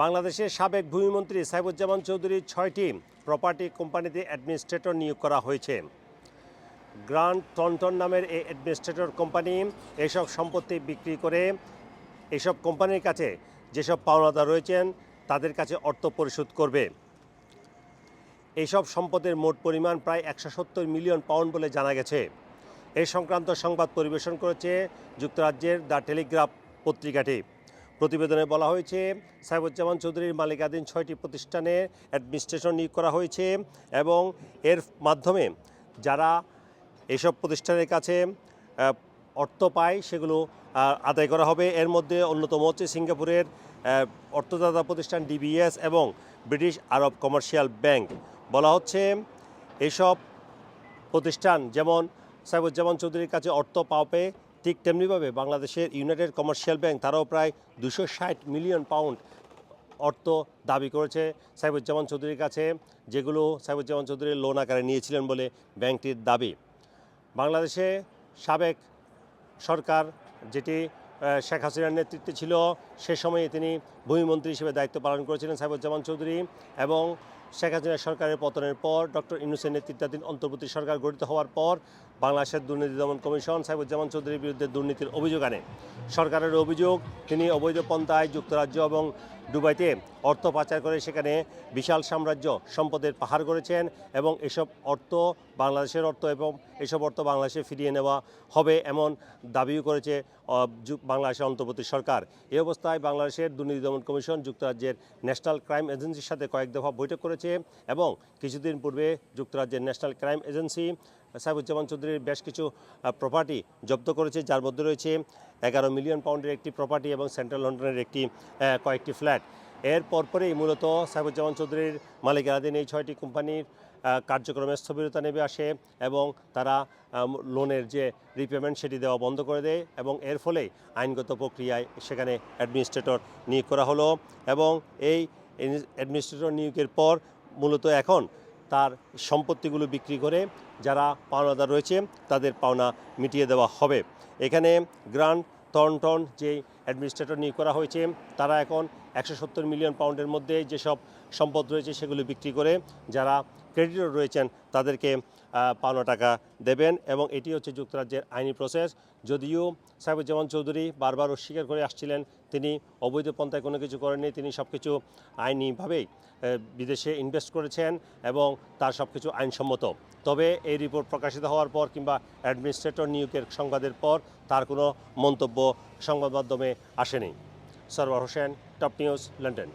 বাংলাদেশের সাবেক ভূমিমন্ত্রী সাইবুজ্জামান চৌধুরীর ছয়টি প্রপার্টি কোম্পানিতে অ্যাডমিনিস্ট্রেটর নিয়োগ করা হয়েছে। গ্রান্ড টনটন নামের এই অ্যাডমিনিস্ট্রেটর কোম্পানি এসব সম্পত্তি বিক্রি করে এসব কোম্পানির কাছে যেসব পাওনাদার রয়েছেন, তাদের কাছে অর্থ পরিশোধ করবে। এইসব সম্পদের মোট পরিমাণ প্রায় একশো সত্তর মিলিয়ন পাউন্ড বলে জানা গেছে। এই সংক্রান্ত সংবাদ পরিবেশন করেছে যুক্তরাজ্যের দ্য টেলিগ্রাফ পত্রিকাটি। প্রতিবেদনে বলা হয়েছে সাইবুজ্জামান চৌধুরীর মালিকাধীন ছয়টি প্রতিষ্ঠানে অ্যাডমিনিস্ট্রেশন নিয়োগ করা হয়েছে এবং এর মাধ্যমে যারা এসব প্রতিষ্ঠানের কাছে অর্থ পায় সেগুলো আদায় করা হবে। এর মধ্যে অন্যতম হচ্ছে সিঙ্গাপুরের অর্থদাতা প্রতিষ্ঠান ডিবিএস এবং ব্রিটিশ আরব কমার্শিয়াল ব্যাংক। বলা হচ্ছে, এসব প্রতিষ্ঠান যেমন সাইবুজ্জামান চৌধুরীর কাছে অর্থ পাবে ঠিক তেমনিভাবে বাংলাদেশের ইউনাইটেড কমার্শিয়াল ব্যাংক তারাও প্রায় দুশো ষাট মিলিয়ন পাউন্ড অর্থ দাবি করেছে। সাইবুজ্জামান চৌধুরীর কাছে যেগুলো সাইবুজ্জামান চৌধুরী লোন আকারে নিয়েছিলেন বলে ব্যাংকটির দাবি। বাংলাদেশে সাবেক সরকার যেটি শেখ হাসিনার নেতৃত্বে ছিল, সে সময়ে তিনি ভূমিমন্ত্রী হিসেবে দায়িত্ব পালন করেছিলেন সাইবুজ্জামান চৌধুরী এবং শেখ হাসিনা সরকারের পতনের পর ডক্টর ইনুসের নেতৃত্বাধীন অন্তর্বর্তী সরকার গঠিত হওয়ার পর বাংলাদেশের দুর্নীতি দমন কমিশন সাইবুজ্জামান চৌধুরীর বিরুদ্ধে দুর্নীতির অভিযোগ আনে। সরকারের অভিযোগ, তিনি অবৈধ পন্থায় যুক্তরাজ্য এবং দুবাইতে অর্থ পাচার করে সেখানে বিশাল সাম্রাজ্য সম্পদের পাহাড় করেছেন এবং এসব অর্থ বাংলাদেশের অর্থ এবং এসব অর্থ বাংলাদেশে ফিরিয়ে নেওয়া হবে এমন দাবিও করেছে বাংলাদেশের অন্তর্বর্তী সরকার। এই অবস্থায় বাংলাদেশের দুর্নীতি দমন কমিশন যুক্তরাজ্যের ন্যাশনাল ক্রাইম এজেন্সির সাথে কয়েক দফা বৈঠক করেছে এবং কিছুদিন পূর্বে যুক্তরাজ্যের ন্যাশনাল ক্রাইম এজেন্সি সাইফুজ্জামান চৌধুরীর বেশ কিছু প্রপার্টি জব্দ করেছে। যার মধ্যে রয়েছে এগারো মিলিয়ন পাউন্ডের একটি প্রপার্টি এবং সেন্ট্রাল লন্ডনের একটি কয়েকটি ফ্ল্যাট এর পরপরেই মূলত সাইবুজ্জামান চৌধুরীর মালিকানাধীন এই ছয়টি কোম্পানির আহ, কার্যক্রমে স্থবিরতা নেমে আসে এবং তারা লোনের যে রিপেমেন্ট সেটি দেওয়া বন্ধ করে দেয় এবং এর ফলে আইনগত প্রক্রিয়ায় সেখানে অ্যাডমিনিস্ট্রেটর নিয়োগ করা হলো এবং এই অ্যাডমিনিস্ট্রেটর নিয়োগের পর মূলত এখন তার সম্পত্তিগুলো বিক্রি করে যারা পাওনাদার রয়েছে তাদের পাওনা মিটিয়ে দেওয়া হবে। এখানে গ্রান্ড টন যে অ্যাডমিনিস্ট্রেটর নিয়োগ করা হয়েছে। তারা এখন একশো সত্তর মিলিয়ন পাউন্ডের মধ্যে যেসব সম্পদ রয়েছে সেগুলো বিক্রি করে যারা ক্রেডিটর রয়েছেন তাদেরকে পাওনা টাকা দেবেন এবং এটি হচ্ছে যুক্তরাজ্যের আইনি প্রসেস। যদিও সাইবুজ্জামান চৌধুরী বারবার অস্বীকার করে আসছিলেন, তিনি অবৈধ পন্থায় কোনো কিছু করেননি, তিনি সব কিছু আইনিভাবেই বিদেশে ইনভেস্ট করেছেন এবং তার সব কিছু আইনসম্মত। তবে এই রিপোর্ট প্রকাশিত হওয়ার পর কিংবা অ্যাডমিনিস্ট্রেটর নিয়োগের সংবাদের পর তার কোনো মন্তব্য সংবাদ মাধ্যমে আসেনি। Sarwar Hossain top news London.